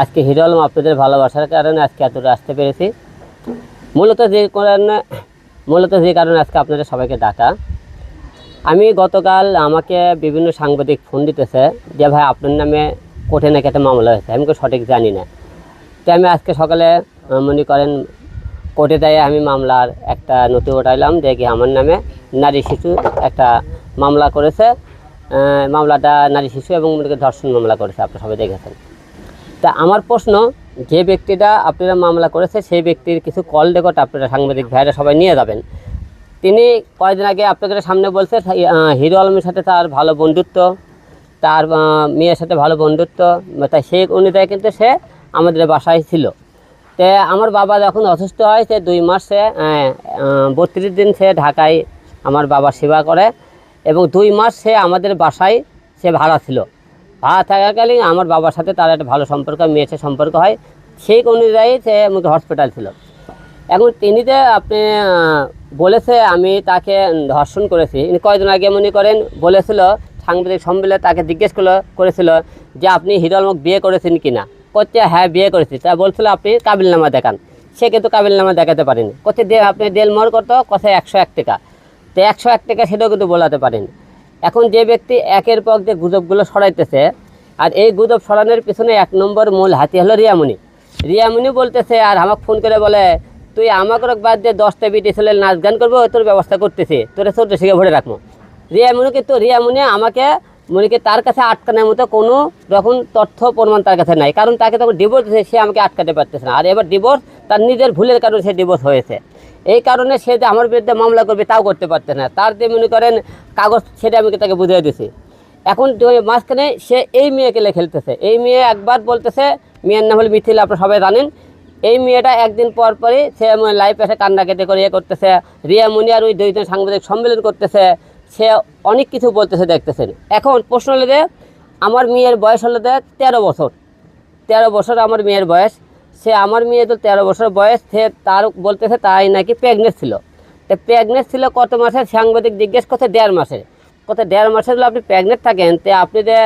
আজকে হিরো আলম আপনাদের ভালোবাসার কারণে আজকে এতটা আসতে পেরেছি। মূলত যে কারণে, মূলত যে কারণে আজকে আপনাদের সবাইকে ডাকা। আমি গতকাল আমাকে বিভিন্ন সাংবাদিক ফোন দিতেছে যে, ভাই, আপনার নামে নাকি একটা মামলা হয়েছে? আমি তো সঠিক জানি না? তো আমি আজকে সকালে মনে করেন, কোর্টে দেয় আমি মামলার একটা নথি ওঠাইলাম যে, কি আমার নামে নারী শিশু একটা মামলা করেছে? মামলাটা নারী শিশু এবং ধর্ষণ মামলা করেছে। আপনারা সবাই দেখেছেন। তা আমার প্রশ্ন, যে ব্যক্তিটা আপনারা মামলা করেছে, সেই ব্যক্তির কিছু কল রেকর্ড আপনারা সাংবাদিক ভাইরা সবাই নিয়ে যাবেন। তিনি কয়েকদিন আগে আপনাদের সামনে বলছে হিরো আলমের সাথে তার ভালো বন্ধুত্ব, তার মেয়ের সাথে ভালো বন্ধুত্ব তাই সেই অনুযায়ী কিন্তু সে আমাদের বাসায় ছিল। তে আমার বাবা যখন অসুস্থ হয়, সে দুই মাস বত্রিশ দিন সে ঢাকায় আমার বাবা সেবা করে, এবং দুই মাস সে আমাদের বাসায় সে ভাড়া ছিল। ভাড়া থাকাকালীন আমার বাবার সাথে তার একটা ভালো সম্পর্ক সাথে সম্পর্ক হয়। সেই অনুযায়ী সে আমাকে হসপিটাল ছিল। এখন তিনি যে আপনি বলেছে আমি তাকে ধর্ষণ করেছি। কয়েকদিন আগে মনে করেন, বলেছিল, সাংবাদিক সম্মেলনে তাকে জিজ্ঞেস করল, করেছিল যে আপনি হিরো আলমক বিয়ে করেছেন কি না করছে হ্যাঁ বিয়ে করেছি। তা বলছিল, আপনি কাবিলনামা দেখান। সে কিন্তু কাবিলনামা দেখাতে পারেনি। করছে আপনি দেলমর কত কথায় একশো এক টাকা। তো একশো এক টাকা সেটাও কিন্তু বলাতে পারেন। এখন যে ব্যক্তি একের পর যে গুজবগুলো সরাইতেছে আর এই গুজব সরানোর পিছনে এক নম্বর মূল হাতি হলো রিয়ামণি। রিয়ামণি বলতেছে, আর আমাকে ফোন করে বলে, তুই আমাকে বাদ দিয়ে দশটা বিটি ছেলে নাচ গান করব, তোর ব্যবস্থা করতেছি, তোরা চোদ্দ শিখে ভরে রাখব। রিয়ামণি কিন্তু রিয়ামণি আমাকে মনে তার কাছে আটকানোর মতো কোনো রকম তথ্য, প্রমাণ তার কাছে নাই। কারণ তাকে তখন ডিভোর্স সে আমাকে আটকাতে পারতেছে না। আর এবার ডিভোর্স তার নিজের ভুলের কারণে সে ডিভোর্স হয়েছে। এই কারণে সে যে আমার বিরুদ্ধে মামলা করবে তাও করতে পারতে না। তার যে মনে করেন কাগজ, সেটা আমি তাকে বুঝিয়ে দিছি। এখন মাঝখানে সে এই মেয়েকে খেলতেছে। এই মেয়ে একবার বলতেছে, মেয়ের নাম হলো মিথিল, আপনারা সবাই জানেন। এই মেয়েটা একদিন পর পরই সে লাইফ এসে কান্না কেটে করে ইয়ে করতেছে। রিয়া মুনিয়ার ওই দুইজন সাংবাদিক সম্মেলন করতেছে। সে অনেক কিছু বলতেছে, দেখতেছেন। এখন প্রশ্ন হলো যে, আমার মেয়ের বয়স হলো যে তেরো বছর। তেরো বছর আমার মেয়ের বয়স। সে আমার মেয়ে তো তেরো বছর বয়স, সে তার বলতেছে তাই নাকি প্রেগনেন্ট ছিল। তো প্রেগনেন্ট ছিল কত মাসে? সাংবাদিক জিজ্ঞেস করছে দেড় মাসে। কত দেড় মাসে যদি আপনি প্রেগনেন্ট থাকেন, তো আপনি যে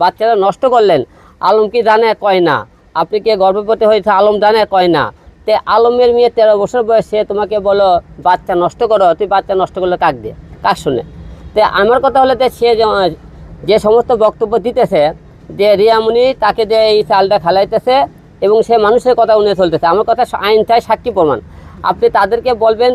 বাচ্চাটা নষ্ট করলেন, আলম কি জানে, কয় না। আপনি কি গর্ভবতী হয়েছে, আলম জানে, কয় না। তে আলমের মেয়ে তেরো বছর বয়স, সে তোমাকে বলো, বাচ্চা নষ্ট করো, তুই বাচ্চা নষ্ট করলে কাক দিয়ে? কাক শুনে। তো আমার কথা হলো যে, সে যে সমস্ত বক্তব্য দিতেছে, যে রিয়ামুনি তাকে যে এই চালটা খেলাইতেছে এবং সে মানুষের কথা উনি চলতেছে। আমার কথা আইন চাই সাক্ষী প্রমাণ। আপনি তাদেরকে বলবেন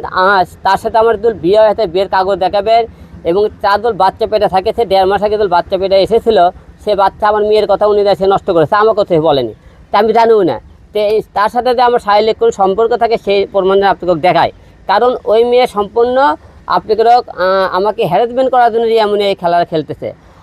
তার সাথে আমার দল বিয়ে হয়েছে, বিয়ের কাগজ দেখাবেন এবং চার দল বাচ্চা পেটে থাকে, সে দেড় মাস আগে দল বাচ্চা পেটে এসেছিল, সে বাচ্চা আমার মেয়ের কথা উনি সে নষ্ট করেছে। আমাকে তো বলেনি। তা আমি জানিও না। তো তার সাথে যে আমার শারীরিক কোনো সম্পর্ক থাকে, সেই প্রমাণ আপনাকে দেখায় কারণ ওই মেয়ে সম্পূর্ণ আপনাকে আমাকে হ্যারাসমেন্ট করার জন্য এমন এই খেলাটা খেলতেছে।